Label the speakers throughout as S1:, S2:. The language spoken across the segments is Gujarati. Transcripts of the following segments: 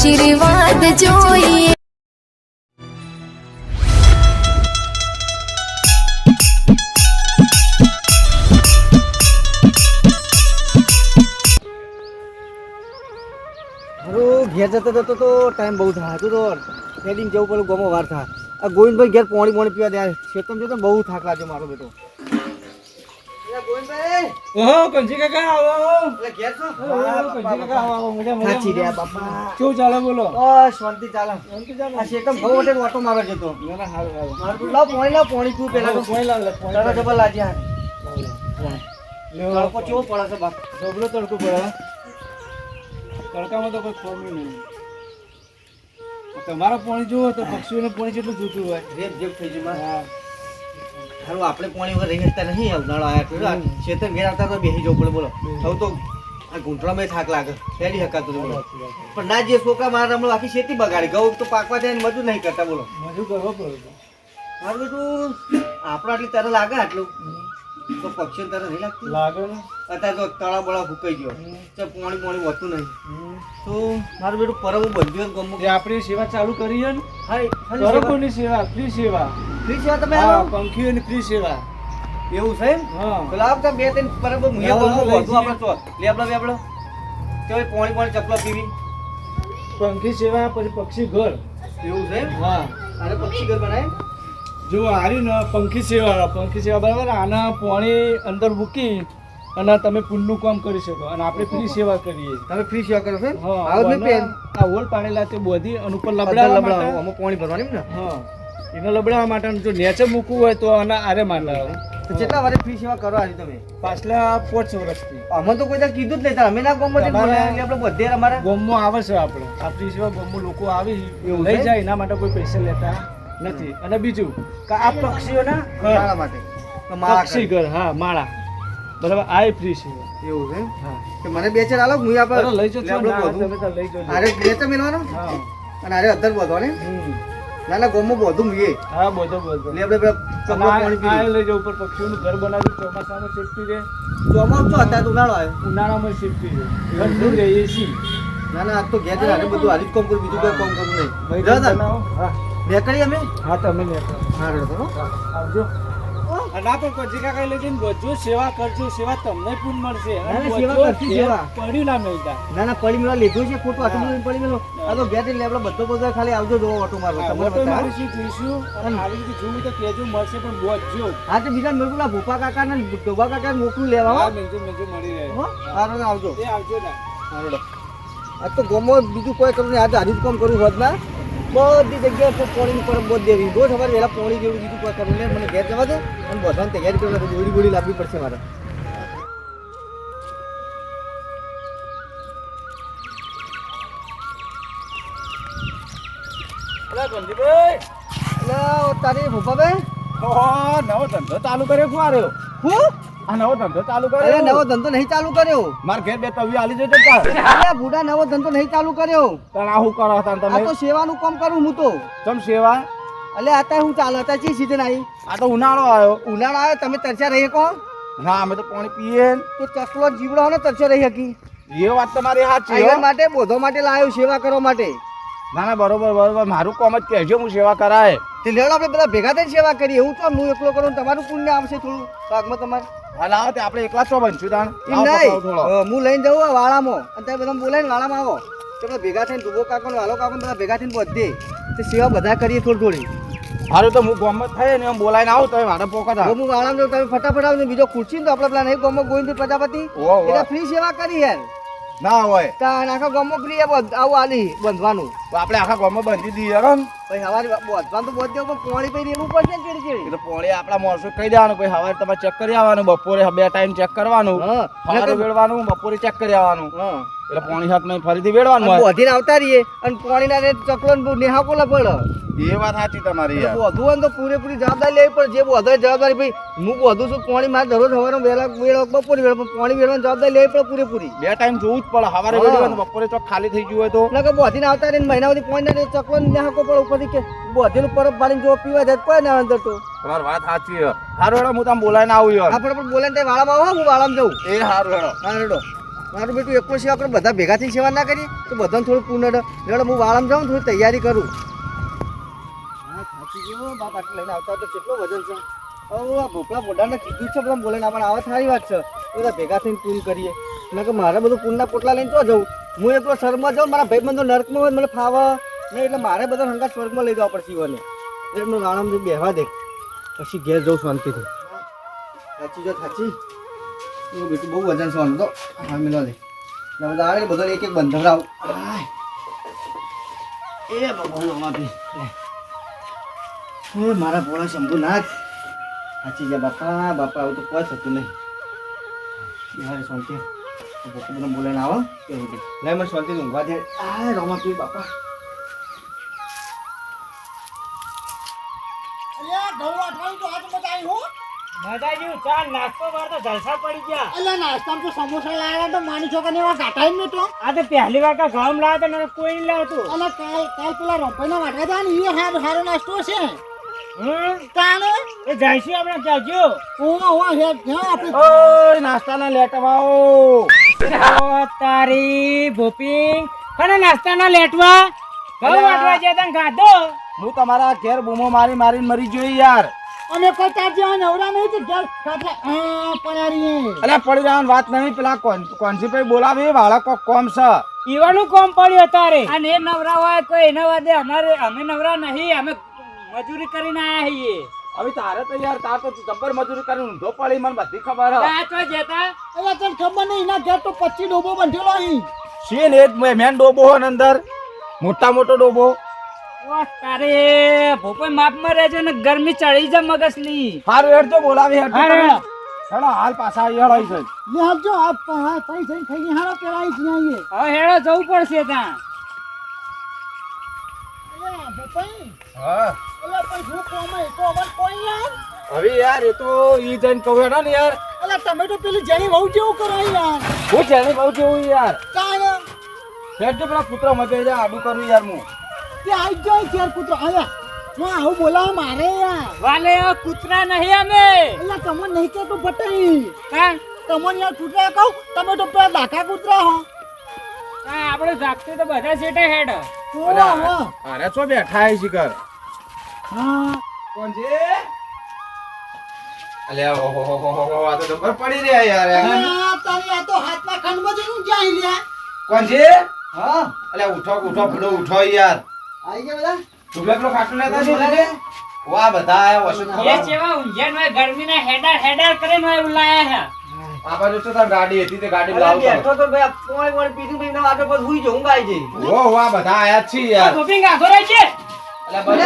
S1: આશીર્વાદ જોઈએ
S2: ઘેર જતો જતો તો ટાઈમ બહુ થાય. હતું તો ખેડીને જવું પેલું ગમો વાર થાય. આ ગોવિંદભાઈ ઘેર પોણી પોણી પીવા દે ખેતમ જતો બહુ થાક લાગ્યો મારો બેટો.
S3: ઓહો કંજી કાકા આવો
S2: એટલે ઘેર છો?
S3: આવો, કંજી કાકા આવો મજા મજા.
S2: સાચી રે બાપા.
S3: કેવું ચાલે બોલો?
S2: બસ શાંતિ ચાલે. આ શેકમ બહુ વટે ઓટો મારવા જતો
S3: ના ના હાલ હારું
S2: મારું પેલું પોણી લા પોણી પીવું પેલા તો.
S3: પોણી લા લે પોણી
S2: તરત જબર લાજ્યા.
S3: લેવો.
S2: તડકો કેવો પડે છે બાપ?
S3: જબરો તડકો પડે તડકામાં તો કોઈ ખોમી નહીં. તમારા પોણી જુઓ તો પક્ષીઓને પોણી જેટલું જોતું હોય.
S2: રેપ જેપ થઈ ગયું
S3: હા.
S2: હારું આપણે પાણી વગર રહી શકતા નહીં ઉનાળો આવ્યા એટલે ખેતર ઘેર આવતા તો બેસી જવું પડે બોલો. હવે તો આ ઘૂંટણામાં થાક લાગે. ખેડી શકાતું બોલો. પણ ના જે છોકરા મારા હમણાં આખી ખેતી બગાડી. ઘઉં તો પાકવા જાય મજૂર નહીં કરતા બોલો.
S3: મજૂર કરવો પડે
S2: મારું બધું આપણે આટલી તરત લાગે આટલું. તો પક્ષીઓ તરત નહીં લાગતું?
S3: લાગે ને.
S2: અત્યારે તો તળા બળા ફૂકાઈ ગયો. તો પોણી પોણી વધતું નહીં. તો મારું બેટું પરવું બંધ્યું ગમું.
S3: આપણી સેવા ચાલુ કરી ને?
S2: હા સેવા-
S3: આપણી સેવા. ફ્રી સેવા
S2: તમે
S3: હા
S2: આવો?
S3: અને ફ્રી સેવા.
S2: એવું છે એમ?
S3: હા.
S2: પેલા આવતા બે ત્રણ પરબ
S3: હા,
S2: ગમું વધુ આપણે તો લેબડો બેબડો તો એ પોણી પોણી ચપલો પીવી.
S3: પંખી સેવા પછી પક્ષી ઘર.
S2: એવું છે એમ?
S3: હા.
S2: અને પક્ષી ઘર બનાય
S3: જો આર્યું ને પંખી સેવા પંખી સેવા બરાબર આના પાણી અંદર મૂકી અને તમે પુલનું કામ કરી શકો. અને આપણે ફ્રી સેવા કરીએ.
S2: તમે ફ્રી સેવા કરો છો?
S3: હા આ હોલ પાડેલા તે બોધી અને ઉપર
S2: લબડા લબડા આમાં પાણી ભરવાની ને?
S3: હા. એને લબડાવવા માટે જો નેચે મૂકવું હોય તો આના આરે માટે
S2: તો કેટલા વારે ફ્રી સેવા કરો આજે તમે?
S3: પાછલા પાંચ વર્ષથી.
S2: અમે તો કોઈ કીધું જ નહીં અમે ના ગમો છે
S3: તમારે-
S2: બોલાય એટલે આપણે બધે અમારા.
S3: ગોમમાં આવે છે આપણે. આ ફી સેવા ગોમમાં લોકો આવી લઈ જાય એના માટે કોઈ પૈસા લેતા નથી. અને બીજું કે આ પક્ષીઓના
S2: માળા માટે.
S3: પક્ષી ઘર હા માળા. બરાબર આ ફ્રી છે
S2: એવું છે? કે મને બે ચાર આલો હું આપણે
S3: લઈ તો લઈ જજો.
S2: આરે બે તો
S3: મેળવાનો
S2: અને અરે અધર બોધો ને. ના ના ગોમો બોધું મીએ
S3: હા બોધો બધો.
S2: લેબડે પેલા ચપલો પાણી
S3: આ
S2: પીવી
S3: લઈ જાઓ ઉપર પક્ષીઓનું ઘર બનાવ્યું ચોમાસામાં શિફ્ટી રહે.
S2: ચોમાસું તો અત્યારે તો ઉનાળો આવ્યો.
S3: ઉનાળામાં શિફ્ટી રહે. ઠંડુ રહે એસી
S2: ના ના આજ તો ઘેર જઈને બધું હારી જ કામ કરું બીજું કોઈ કામ કરું નહીં. જા તાર.
S3: બનાવો હા.
S2: નેકળી અમે?
S3: હા તમે નેકળો.
S2: હા રડો તો, હો.
S3: આવજો. ના પણ પછી કાકા લઈ જઈને બધું સેવા કરજો સેવા તમને પૂન મળશે.
S2: સેવા.
S3: પડ્યું ના મળતા.
S2: ના ના પડી મેળવા લીધું છે ખોટું આટલું પડી મેળવો. આ તો ઘેર જઈને લેબડો બધો બધો ખાલી આવજો જોવો ઓટો મારવા. તમને બતાવું.
S3: મારીશું, જોઈશું અને આવી રીતે જોવું તો કેજો મળશે પણ બોજજો
S2: હા તો બીજા મેળવું પેલા ભૂપા કાકા ને ડોબા કાકા મોકલું લેવા હો.
S3: મેજો મેજો મળી રહે.
S2: હો? હારો આવજો.
S3: એ આવજો ના.
S2: હારો આ તો ગોમો બીજું કોઈ કરું નહીં. આજે હારી જ કામ કરવું હોત ના બધી જગ્યાએ તો પોણીની પર બોધ દેવી. બહુ સવારે વહેલા પોણી જેવું બીજું કોઈ કરવું નહીં. મને ઘેર જવા દે અને બધાને તૈયારી કરવા ગોળી ગોળી લાવવી પડશે મારે.
S3: અલા
S2: એટલે તારી ભૂપાભાઈ.
S3: ઓહો નવો ધંધો ચાલુ કર્યો કુંવારો
S2: હું?
S3: આ નવો ધંધો ચાલુ
S2: અરે
S3: કર્યો
S2: નવો ધંધો નહીં ચાલુ કર્યો.
S3: માર ઘેર બે તવી આલી જજો તાર.
S2: અરે બુડા નવો ધંધો નહીં ચાલુ કર્યો.
S3: પણ આ હું કરો તાન
S2: આ
S3: તમે
S2: તો સેવાનું કામ કરું હું તો.
S3: તમ સેવા?
S2: એટલે અત્યારે હું ચાલે અત્યારે ચી સીઝન આવી
S3: આ તો ઉનાળો આવ્યો.
S2: ઉનાળો આવ્યો તમે તરસ્યા રહી શકો?
S3: ના અમે તો પાણી પીએ.
S2: તો ચકલો જીવડો ને તરસ્યો રહી શકી
S3: એ વાત તમારી સાચી
S2: આયર માટે બોધો માટે લાવ્યો સેવા કરવા માટે.
S3: ના ના બરોબર બરોબર. મારું કોમ જ કહેજો હું સેવા કરાય.
S2: તે લેવડો આપણે બધા ભેગા થઈને સેવા કરીએ. એવું તો હું એકલો કરું તમારું પુણ્ય આવશે થોડું ભાગમાં તમારે.
S3: હા લાવો તે આપણે એકલા છો બનશું તાણ.
S2: નહીં. હું લઈને જવું વાળામાં. અને તમે બધા બોલાવીને વાળામાં આવો. તો બધા ભેગા થઈને ડૂબો કાકો વાલો કાકો બધા ભેગા થઈને બધે. તે સેવા બધા કરીએ થોડી થોડી.
S3: હારું તો હું ગામમાં થાય ને એમ બોલાઈને આવું તો મારે પોકા
S2: હું વાળામાં જાઉં તમે ફટાફટ આવું. બીજો ખુરશી ને તો આપણે પેલા નહીં ગમો ગોવિંદ પ્રજાપતિ. ફ્રી સેવા કરી યાર
S3: ના હોય.
S2: તાન આખા ગમો ફ્રી આવું આલી બંધવાનું.
S3: તો આપણે આખા ગામમાં બંધી દઈએ ને
S2: પછી હવારે બંધવાનું તો બંધ દેવું પણ પોણી પછી રહેવું પડશે ને ચીડી ચીડી?
S3: પોળી આપણા મોણસો કહી દેવાનું પછી સવારે તમારે ચેક કરી આવવાનું બપોરે બે ટાઈમ ચેક કરવાનું
S2: હા.
S3: સવારે વેડવાનું બપોરે ચેક કરી આવવાનું.
S2: હા.
S3: એટલે પોણી હાથમાં ફરીથી વેડવાનું હોય.
S2: બોધીને આવતા રહીએ. અને પોણી ના ચકલો ને નેહા કોલા પડે.
S3: એ વાત સાચી તમારી
S2: વધુ હોય તો પૂરેપૂરી જવાબદારી લેવી પડે. જે બોધો જવાબદારી ભાઈ હું વધુ છું પોણી મારે દરરોજ સવારે વેલા વેળો બપોરે વેળો પોણી વેળવાની જવાબદારી લેવી પડે પૂરેપૂરી.
S3: બે ટાઈમ જોવું જ પડે. સવારે વેળવાનું બપોરે ચોક ખાલી થઈ ગયું હોય તો?
S2: એટલે કે વધીને આવતા રહીને મહિના સુધી પોણી ના ચકલો ને નેહા પડે ઉપરથી કે બોધીનું પરબ પાડીને જો પીવા જાય કોઈ ના અંદર તો.
S3: તમારી વાત સાચી સારું હેડો હું તમે બોલાવીને આવું યાર.
S2: આપણે પણ બોલાવીને ને વાળામાં આવો હું વાળામાં જઉં.
S3: એ સારું હેડો.
S2: હા રેડો મારું બેટું એકલો સેવા આપણે બધા ભેગા થઈને સેવા ના કરીએ, તો બધાને થોડું પૂર્ણ એટલે હું વાળામાં જાઉં થોડી તૈયારી કરું. હા થાકી ગયો બાપ, આટલું લઈને આવતા કેટલો વજન છે. હવે ભોપળા મોઢાને કીધું છે, બધા બોલે ના પણ આવે, સારી વાત છે. બધા ભેગા થઈને પૂર્ણ કરીએ. ના કે મારે બધું પૂર્ણના પોટલા લઈને તો જવું હું એકલો શરમાં જાઉં, મારા ભાઈબંધો નર્કમાં હોય મને ફાવે. નહીં, એટલે મારે બધા હંગા સ્વર્ગમાં લઈ જવા પડશે ઈવોને. એટલે એમનું રાણામ બેહવા દે. પછી ઘેર જવું શાંતિથી. સાચી જો સાચી. એ બેટું બહુ વજન સોનું તો. હા મિલો દે. એટલે બધા આવે, બધો એક એક બંધવડાવ. એ ભગવાન અમાથી એ મારા ભોળા શંભુનાથ. સાચી ગયા બાપા બાપા આવું તો કોઈ થતું નહીં. બિહારી શાંતિ. ભૂખું બધા બોલાઈને આવો. છે? લે, મને શાંતિ ઊંઘવા દે. આ રોમા પી બાપા.
S4: જેવું ચા નાસ્તો બાર તો જલસા પડી ગયા.
S5: અલા નાસ્તામાં તો સમોસા લાવ્યા તો માની છોકરાને એવા ઘાટાઈ મેં તો
S4: આ તો પહેલી વાર કા ગામ લાવ્યા તો ને કોઈ નહીં લાવતું.
S5: અલા કાલ કાલ પેલા વાટકા હતા ને એ હારો હારો નાસ્તો છે તાને
S4: એ જઈશું આપણે કહેજો.
S5: ઓવા ઓવા હે હે આપણે
S3: ઓય નાસ્તાના લેટવાઓ
S4: ઓ તારી ભોપિંગ. અને નાસ્તાના લેટવા ઘઉં વાટવા ગયા તા ને ગાધો.
S3: હું તમારા ઘેર બૂમો મારી મારીને મરી જોઈ યાર.
S5: અમે કોઈ તાર જેવા નવરા નહીં તો ઘર ખાટલા આ પડારીએ
S3: અલ્યા પડી જવાની વાત નહીં પેલા કોન કોનસીભાઈ બોલાવી વાળા કોક કોમ છે.
S4: ઈવાનું કોમ પડ્યું અત્યારે. અને એ નવરા હોય કોઈ એના વાદે અમારે અમે નવરા નહીં અમે મજૂરી કરીને આયા છીએ.
S3: હવે તારે તો યાર તાર તો જબ્બર મજૂરી કરીને ઊંધો પડી મને બધી ખબર હે.
S4: આ તો. જતા
S5: અલા તને ખબર નહીં એના ઘર તો પચી ડોબો બંધેલો અહીં.
S3: છે ને એક મેન ડોબો હો અંદર. મોટા મોટો ડોબો.
S4: તારે ભોપાઈ માપમાં રહેજો ને ગરમી ચડી જાય મગજની.
S3: હારું હેડ તો બોલાવી હેડ. હેડો હાલ પાછા હેડો છે
S5: લે આપજો આ પૈસા થઈ થઈ હારો પેલા અહીં આવીએ
S4: હવે હેડો જવું પડશે ત્યાં.
S5: તો
S3: હવે યાર એ તો ઈ જઈને કહું હેડો ને યાર.
S5: અલા તમે પેલી જેની વહુ જેવું કરો યાર.
S3: હું બહુ જેવું યાર.
S5: તાને
S3: હેડ જો પેલા પુત્ર મજે આડું કરું યાર હું.
S5: તે આઈ જાય ચાર કૂતરો. આયા. માં આવું બોલાવ મારે યાર.
S4: વાલે આ કૂતરા નહીં અમે.
S5: એટલે તમે નહીં કે તું ભટાઈ
S4: હા
S5: તમને યાર કૂતરા કહું તમે તો પેલા દાખા કૂતરા હો.
S4: હા, આપણે જાગતે તો બધા સેટે હેડ.
S3: અરે છો બેઠા હે શિકર
S5: હા.
S3: કોણ છે? અલ્યા ઓહો હો હો હો આ તો ડબર પડી રહ્યા યાર
S5: અલા, તારી આ તો હાથમાં ખંડમાં જઈને જાય લ્યા
S3: કોણ છે?
S2: હા.
S3: અલ્યા ઉઠો ઉઠો ભૂડો ઉઠો યાર.
S2: આવી ગયા બધા?
S3: ઢુકલા પેલો ખાટલો લેતા છે
S2: રે.
S3: વાહ બધા આયા વસુ
S4: એ જેવા ઉંજન હોય ગરમીના હેડાર હેડાર કરે નો એવું લાયા
S3: આ જો તો ગાડી હતી તે ગાડી લાવ
S2: તો તો ભાઈ પોણી પોણી પીધું પછી ના વાટો પર હુઈ જાઉં, ઊંઘ આવી જાય.
S3: ઓ વાહ બધા આયા છે યાર.
S4: ગોપિંગ આખો રહે છે?
S2: ને.
S4: હું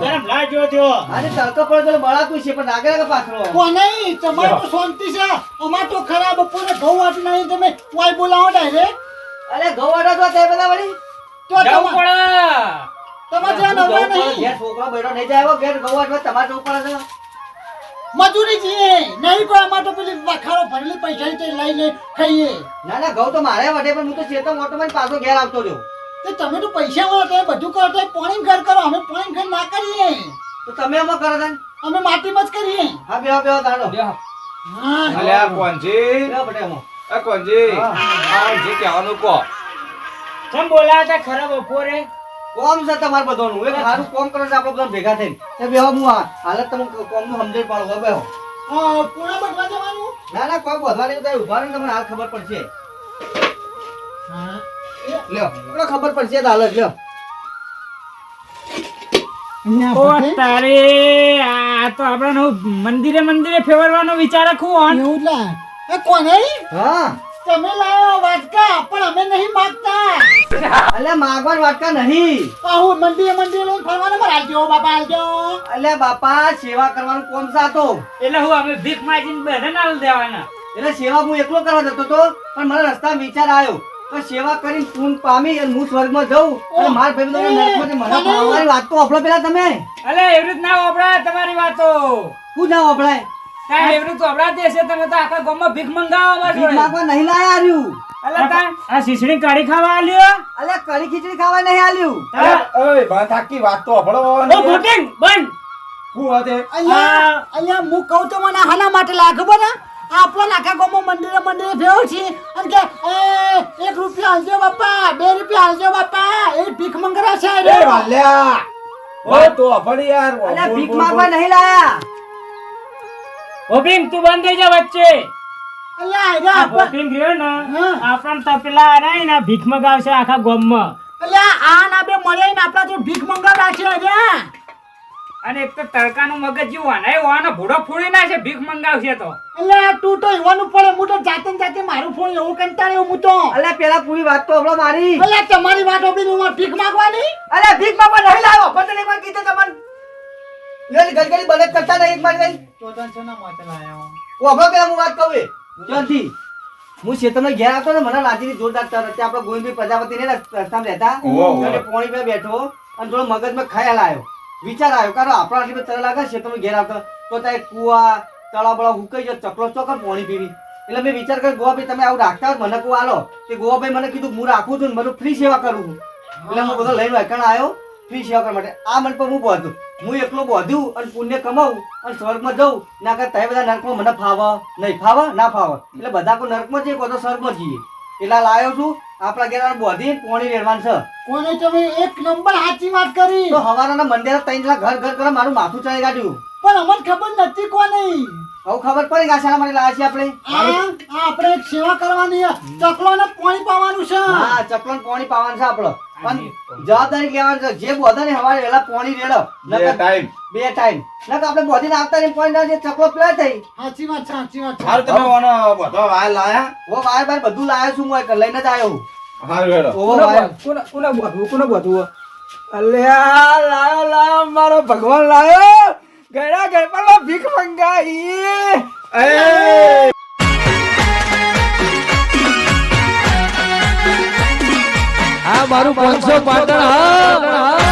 S4: ગરમ
S5: અમાર તો ખરાબ બપોરે ઘઉં વાટી નહીં તમે કોઈ બોલાવો ડાયરેક્ટ
S2: અરે ઘઉં વાટો તો તે બધા વળી?
S5: તો
S4: જવું પડે.
S5: તમારે જ્યાં નવરા
S2: જવું પડે.
S5: નહીં.
S2: ઘેર છોકરો બેઠો નહીં જાય ઘેર ઘઉં તમારે જવું પડે
S5: મજૂરી છીએ. નહીં કોઈ અમાર તો પેલી વખારો ભરેલી પૈસા તે લઈ લઈ ખાઈએ.
S2: ના ના ઘઉં તો મારે વટે પણ હું તો ચેતન ઓટો પાછો ઘેર આવતો રહ્યો.
S5: તે તમે તો પૈસા વાળા બધું કરો તો પાણી ઘર કરો. અમે પાણી ઘર ના કરીએ.
S2: તો તમે એમાં કરો છો?
S5: અમે માટીમાં જ કરીએ.
S2: હા બેહો બેહો તાણો
S5: હા.
S3: અલ્યા કોણજી
S2: બેહો બટે
S3: કોણજી આ જે કહેવાનું કહો.
S4: ચમ બોલાયા તા ખરા બપોરે
S2: કોમ છે તમારે બધાનું? એક સારું કોમ કરો છે આપણે બધા ભેગા થઈને. તે બેહો હું આ હાલત તમે કોમનું સમજણ પાડો બેહો.
S5: હા, પૂણા બદલા જવાનું
S2: ના ના કોઈ બધવા નહીં તો ઊભા રહીને તમને હાલ ખબર પડશે.
S5: હા
S2: લ્યો ખબર પડશે તો હાલત લ્યો.
S4: ઓ તારે આ તો આપણે મંદિરે મંદિરે ફેરવાનો વિચાર ખું
S5: એવું જ લા. કોને?
S2: હા.
S5: તમે લાવો વાટકા પણ અમે નહીં માંગતા.
S2: અલ્યા માગવાન વાટકા નહીં.
S5: આહુ મંદિરે મંદિર લોન ફરવાનો પર આલજો બાપા આલજો.
S2: અલે બાપા સેવા કરવાનું કોણ સાતો
S4: એટલે હું અમે ભીખ માંગીને બેઠા ના દેવાના.
S2: એટલે સેવા હું એકલો કરવા જતો તો પણ મને રસ્તા વિચાર આવ્યો તો સેવા કરીને પૂન પામી અને હું સ્વર્ગમાં જઉં. અને માર ભાઈ બધો નરકમાંથી મને પાવવાની વાત તો અફળો પેલા તમે.
S4: અલે એવી રીત ના વપરાય તમારી વાતો.
S2: હું ના વપરાય?
S4: કાંઈ એવરું તો અબડા દેશે તમે તો આખા ગામમાં ભીખ મંગાવો અમારી
S2: ભીખ
S4: જોડે.
S2: માગવા નહીં લાયા આર્યું
S4: અલે તાન આ સીસડી કાઢી ખાવા આલ્યો?
S2: અલે કઢી ખીચડી ખાવા નહીં આલ્યું.
S3: ઓય બા થાકી વાત તો હભળો
S4: ઓ ભૂતિંગ બન
S3: હું વાતે
S5: અહીંયા અહીંયા હું કહું તો મને હાના માટે લાગબો ને ના આપણો નાખા ગામમાં મંદિરે મંદિરે ફેવ છે. અને કે એ એક રૂપિયા હાલજો બાપા બે રૂપિયા હાલજો બાપા એ ભીખ મંગરા છે રે.
S6: વાલ્યા. ઓ. તો અફડી યાર.
S2: અલ્યા ભીખ માંગવા. નહીં લાયા.
S4: ગોપીન તું બંધ થઈ જા વચ્ચે.
S5: અલ્યા
S4: આ રહ્યો ને. તો પેલા રહી ને ભીખ મગાવશે આખા ગામમાં.
S5: અલ્યા આ ના બે મળે ને આપણા તો ભીખ મંગાવડા છે અરે
S4: અને એક તો તડકાનું મગજ જેવું આને વાનો ભૂડો ફોડી નાખે ભીખ મંગાવશે તો.
S5: અલ્યા તું તો એવાનું પડે હું તો જાતે જાતે મારું ફોન એવું કંટાળ્યો હું તો.
S2: અલ્યા પેલા પૂરી વાત તો હમણાં મારી.
S5: અલ્યા તમારી વાત ઓબી હું ભીખ માંગવાની?
S2: અલ્યા ભીખ માંગવા નહીં પતંગ એકવાર કીધું તમને. લે ગલગલી બને કરતા નહીં એક મારી ગઈ ઓ હમણાં પેલા હું વાત કહું એ. ક્યાંથી હું શેતરમાં ઘેર આવતો ને મને લાગી જોરદાર તરત ત્યાં આપણે ગોવિંદભાઈ પ્રજાપતિ ને રસ્તામાં રહેતા.
S6: ઓહો, ઓહો.
S2: પોણી પર બેઠો. અને થોડો મગજમાં ખ્યાલ આવ્યો. વિચાર આવ્યો કારણ આપણા આટલી બધી લાગે શેતરમાં ઘેર આવતો. તો ત્યાં કુવા તળાવ બળાવ હુકાઈ જાય ચકલો ચોકર પોણી પીવી. એટલે મેં વિચાર કર્યો ગોવાભાઈ તમે આવું રાખતા હોય મને કુવા આલો તે ગોવાભાઈ મને કીધું હું રાખું છું ને બધું ફ્રી સેવા કરું છું. એટલે હું બધો લઈને વેકણ આવ્યો. ફ્રી સેવા કરવા માટે. આ મન પર હું બોધું હું એકલો બોધ્યું અને પુણ્ય કમાવું અને સ્વર્ગમાં જઉં. ના કરતા તમે બધા નર્કમાં મને ફાવે. નહીં ફાવા ના ફાવે. એટલે બધા કોઈ નર્કમાં જઈએ કોઈ તો સ્વર્ગમાં જઈએ. એટલે આ છું આપણા ઘેર બોધી પોણી રેડવાનું છે.
S5: કોને તમે એક નંબર સાચી વાત કરી?
S2: તો હવારના મંદિર ત્રણ ઘર ઘર કરે મારું માથું ચડી કાઢ્યું.
S5: પણ અમને ખબર નથી કોને.
S2: હવે ખબર પડી આ શાના માટે લાયા છીએ આપણે
S5: આ આપણે એક સેવા કરવાની ચકલો ને પાણી પાવાનું છે.
S2: હા ચપલન પાણી પાવાનું છે આપણો. પણ જવાબદારી લેવાની છે. જે બોધા ને હવારે વેલા પાણી રેડો.
S6: બે ટાઈમ
S2: બે ટાઈમ નકર આપણે બોધીને આવતા ને પોણી ના જે ચકલો પ્લે થઈ.
S5: સાચી વાત છે સાચી વાત
S6: હાલ તમે ઓનો બધો વાય લાયા?
S2: ઓ વાય બાર બધું લાયો છું હું લઈને જ આવ્યો
S6: હાલ હેડો
S2: ઓ વાય
S3: અલ્યા લાયો લાયો મારો ભગવાન લાયો. ગયડા ગણપતમાં ભીખ મંગાઈ.
S6: એ!
S7: આ મારું પાંચસો પાટણ હા.